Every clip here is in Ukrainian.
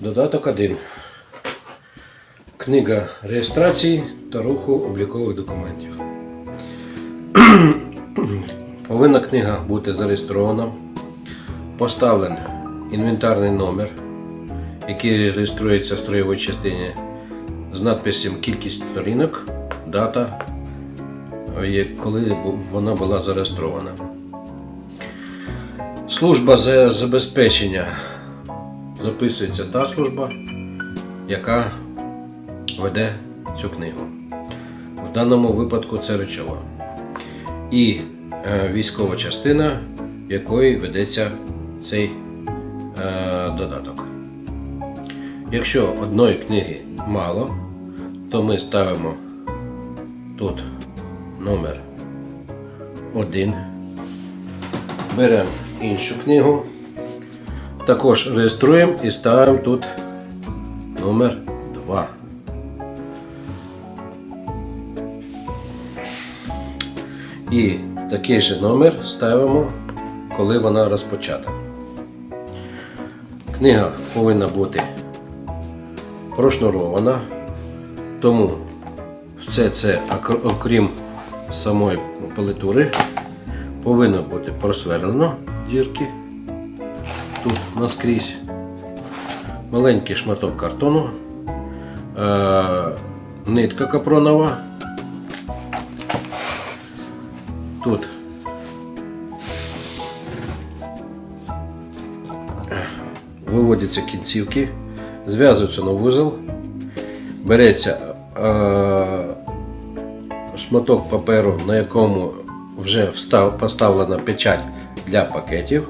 Додаток 1. Книга реєстрації та руху облікових документів. Повинна книга бути зареєстрована. Поставлен інвентарний номер, який реєструється в строєвій частині з надписом кількість сторінок, дата, коли вона була зареєстрована. Служба за забезпечення записується та служба, яка веде цю книгу. В даному випадку це речова. І е, військова частина, якої ведеться цей е, додаток. Якщо одної книги мало, то ми ставимо тут номер 1. Беремо іншу книгу. Також реєструємо і ставимо тут номер 2. І такий же номер ставимо, коли вона розпочата. Книга повинна бути прошнурована, тому все це, окрім самої политури, повинно бути просверлено дірки тут наскрізь. Маленький шматок картону, е, нитка капронова. Тут виводяться кінцівки, зв'язуються на вузол, береться е, шматок паперу, на якому вже поставлена печать для пакетів,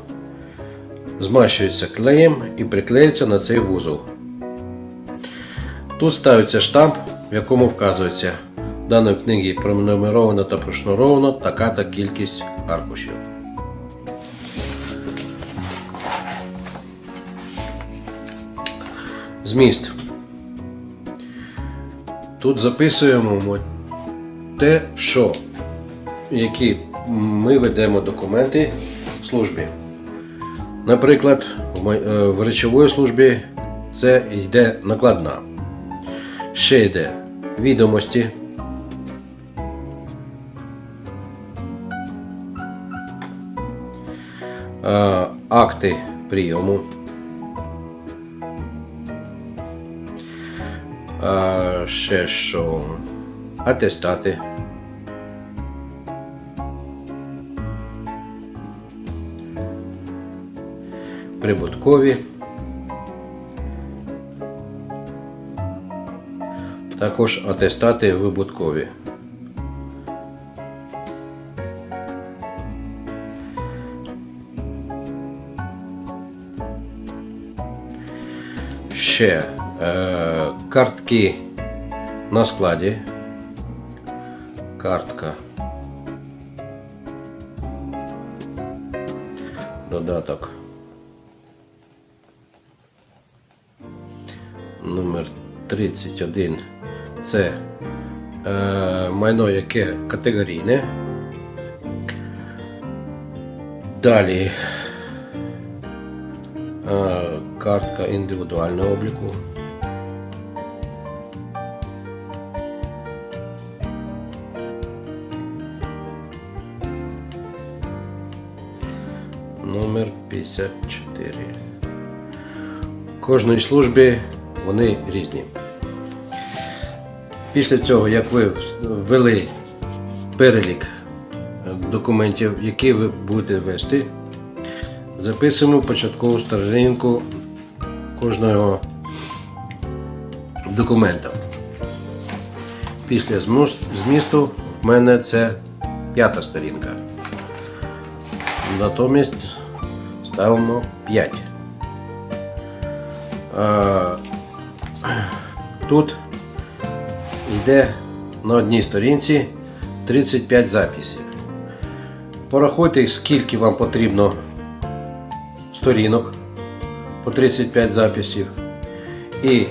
змащується клеєм і приклеюється на цей вузол. Тут ставиться штамп, в якому вказується в даної книги пронумеровано та прошнуровано така-та кількість аркушів. Зміст. Тут записуємо те, що які ми ведемо документи в службі. Наприклад, е, в речової службі це йде накладна. Ще йде відомості. е, Акти прийому. Е, Ще що? Атестати. Прибуткові. Також атестати вибуткові. Ще е, картки на складі. Картка. Додаток. Номер 31. Це е, майно, яке категорійне. Далі е, картка індивідуального обліку. Номер 54. Кожної службі вони різні. Після цього, як ви ввели перелік е, документів, які ви будете вести, записуємо початкову сторінку кожного документа. Після змісту в мене це п'ята сторінка. Натомість ставимо 5. Тут йде на одній сторінці 35 записів. Порахуйте, скільки вам потрібно сторінок по 35 записів. І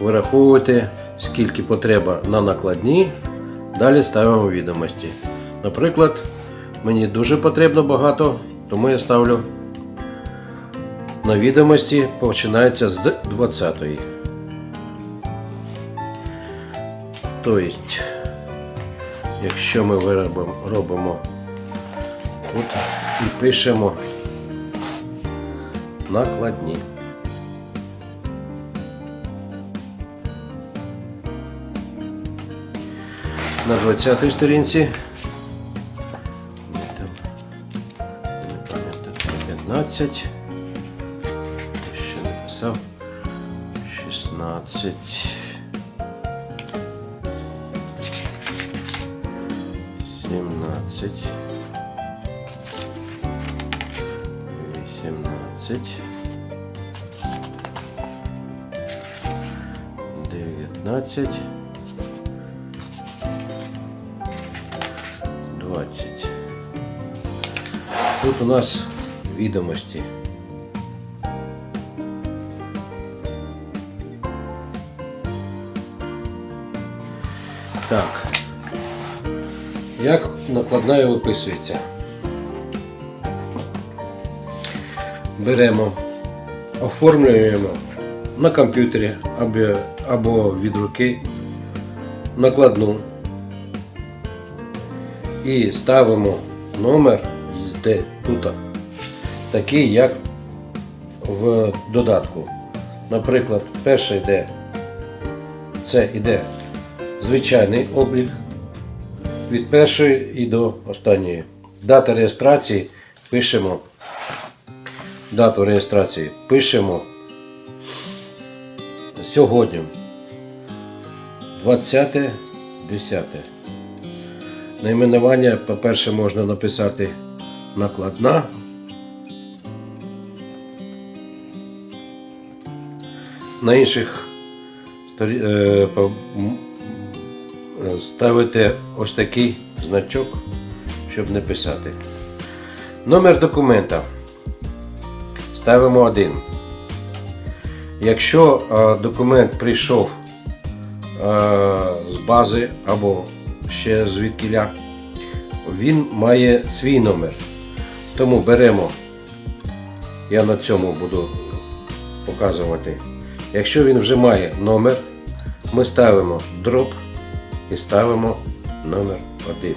вираховуйте, скільки потреба на накладні. Далі ставимо відомості. Наприклад, мені дуже потрібно багато, тому я ставлю на відомості починається з 20-ї. Тобто, якщо ми виробимо, робимо тут і пишемо накладні. На 20-й сторінці. Де там? Не пам'ятаю, 15. Ще написав. 16. Сімнадцять. Вісімнадцять. Дев'ятнадцять. Двадцять. Тут у нас відомості. Так. Як Накладна виписується? Беремо, оформлюємо на комп'ютері або, або від руки накладну і ставимо номер, де тут, такий, як в додатку. Наприклад, перше йде, це йде звичайний облік від першої і до останньої. Дата реєстрації пишемо. Дату реєстрації пишемо сьогодні. 20.10. Найменування, по-перше, можна написати накладна. На інших е, е, ставити ось такий значок, щоб не писати. Номер документа. Ставимо один. Якщо е, документ прийшов е, з бази або ще звідкіля, він має свій номер. Тому беремо, я на цьому буду показувати. Якщо він вже має номер, ми ставимо дроп і ставимо номер 1.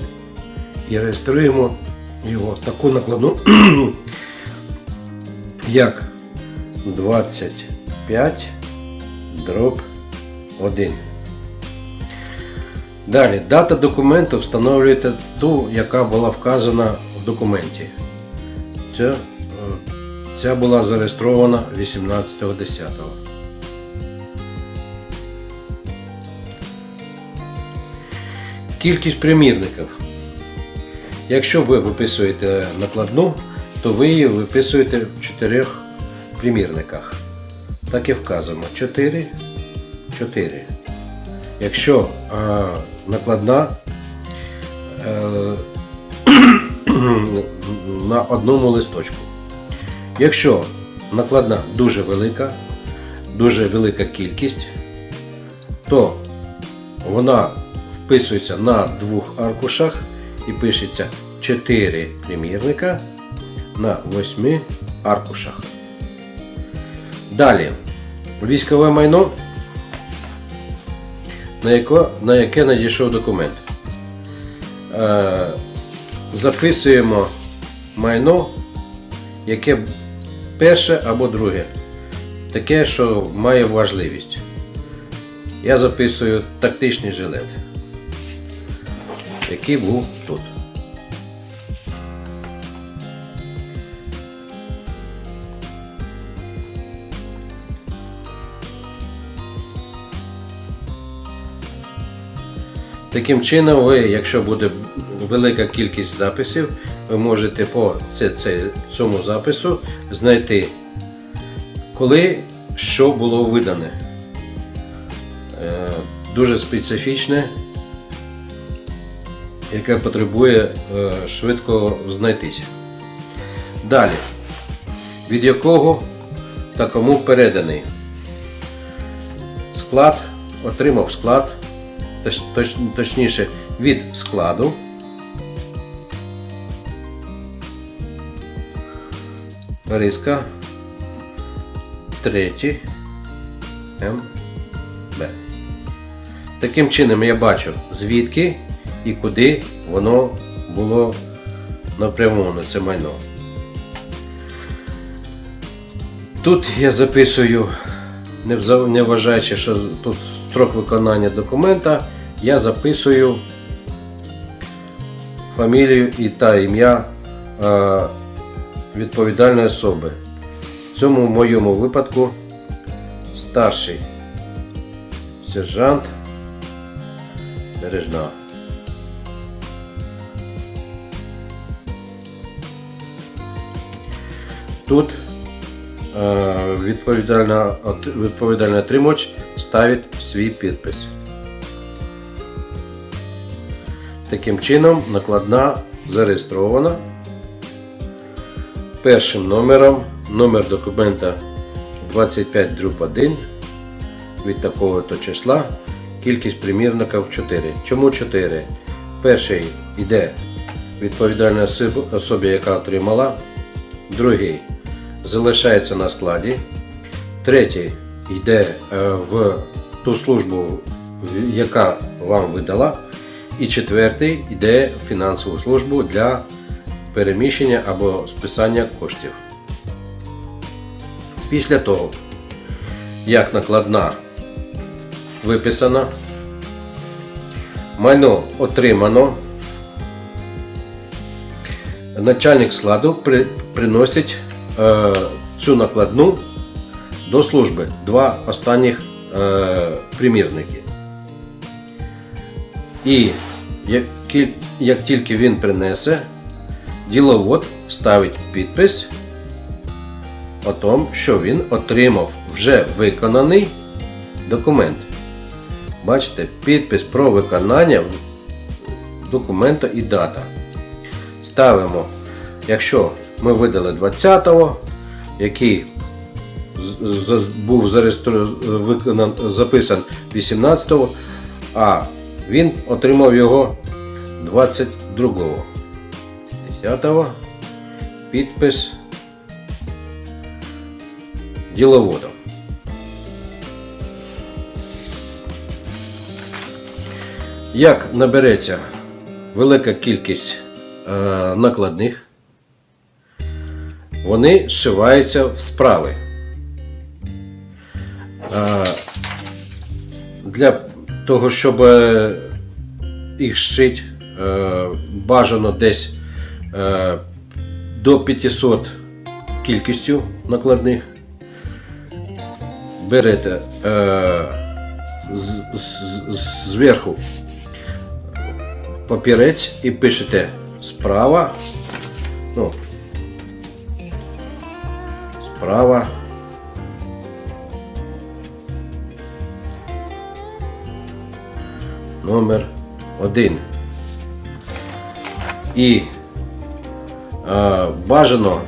І реєструємо його таку накладну, як 25 дроп 1. Далі, дата документу встановлюєте ту, яка була вказана в документі. Ця, е, ця була зареєстрована 18.10. Кількість примірників. Якщо ви виписуєте накладну, то ви її виписуєте в чотирьох примірниках. Так і вказано 4, 4. Якщо а, накладна е, на одному листочку. Якщо накладна дуже велика, дуже велика кількість, то вона вписується на двох аркушах і пишеться 4 примірника на 8 аркушах. Далі військове майно, на яке, на яке надійшов документ. Е, записуємо майно, яке перше або друге. Таке, що має важливість. Я записую тактичний жилет, який був тут. Таким чином, ви, якщо буде велика кількість записів, ви можете по цьому запису знайти, коли що було видане. Е, дуже специфічне, яке потребує е, швидко знайтися. Далі, від якого та кому переданий склад, отримав склад, точ- точ- точніше від складу. Риска третій МБ. Таким чином я бачу, звідки і куди воно було напрямовано, це майно. Тут я записую, не вважаючи, що тут строк виконання документа, я записую фамілію і та ім'я е, відповідальної особи. В цьому моєму випадку старший сержант Бережна. Тут е, відповідальна, відповідальний отримувач ставить свій підпис. Таким чином накладна зареєстрована першим номером, номер документа 25 дріб 1 від такого-то числа, кількість примірників 4. Чому 4? Перший йде відповідальній особ- особі, яка отримала, другий залишається на складі, третій йде е, в ту службу, яка вам видала, і четвертий йде в фінансову службу для переміщення або списання коштів. Після того, як накладна виписана, майно отримано, начальник складу при, приносить е, цю накладну до служби два останніх е, примірники. І як, як тільки він принесе, діловод ставить підпис о том, що він отримав вже виконаний документ. Бачите, підпис про виконання документа і дата. Ставимо, якщо ми видали 20-го, який був виконан, записан 18-го, а він отримав його 22-го. 10-го підпис діловодом. Як набереться велика кількість е, накладних, вони зшиваються в справи. Для того, щоб е, їх зшити, е, бажано десь е, до 500 кількістю накладних. Берете зверху папірець і пишете справа. Ну, справа. Номер один. І е, бажано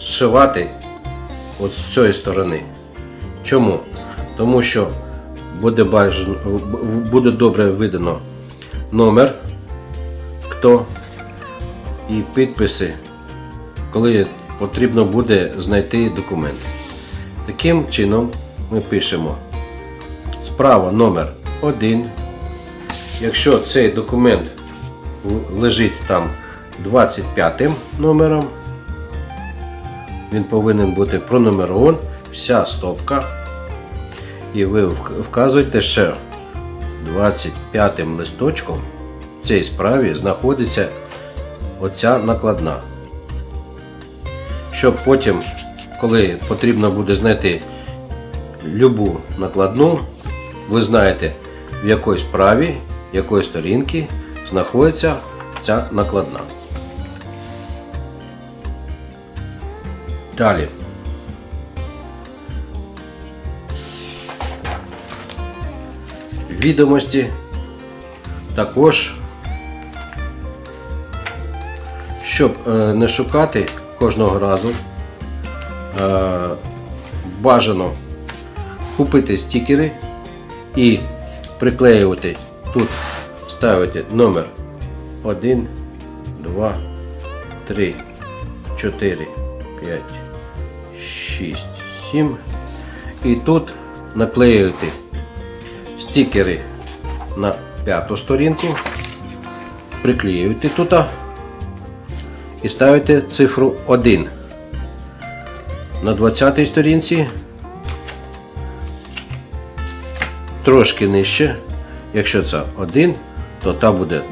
зшивати от з цієї сторони. Чому? Тому що буде бажано, буде добре видано номер, хто і підписи, коли потрібно буде знайти документ. Таким чином ми пишемо справа номер 1. Якщо цей документ лежить там 25 номером, він повинен бути пронумерован, вся стопка. І ви вказуєте, що 25 листочком в цій справі знаходиться оця накладна. Щоб потім, коли потрібно буде знайти любу накладну, ви знаєте, в якій справі, якої сторінки знаходиться ця накладна. Далі. Відомості також, щоб е, не шукати кожного разу, е, бажано купити стікери і приклеювати тут, ставити номер 1, 2, 3, 4, 5, 6, 7 І тут наклеюєте стікери на п'яту сторінку, приклеюєте тут і ставите цифру 1. На 20 сторінці трошки нижче. Якщо це 1, то та буде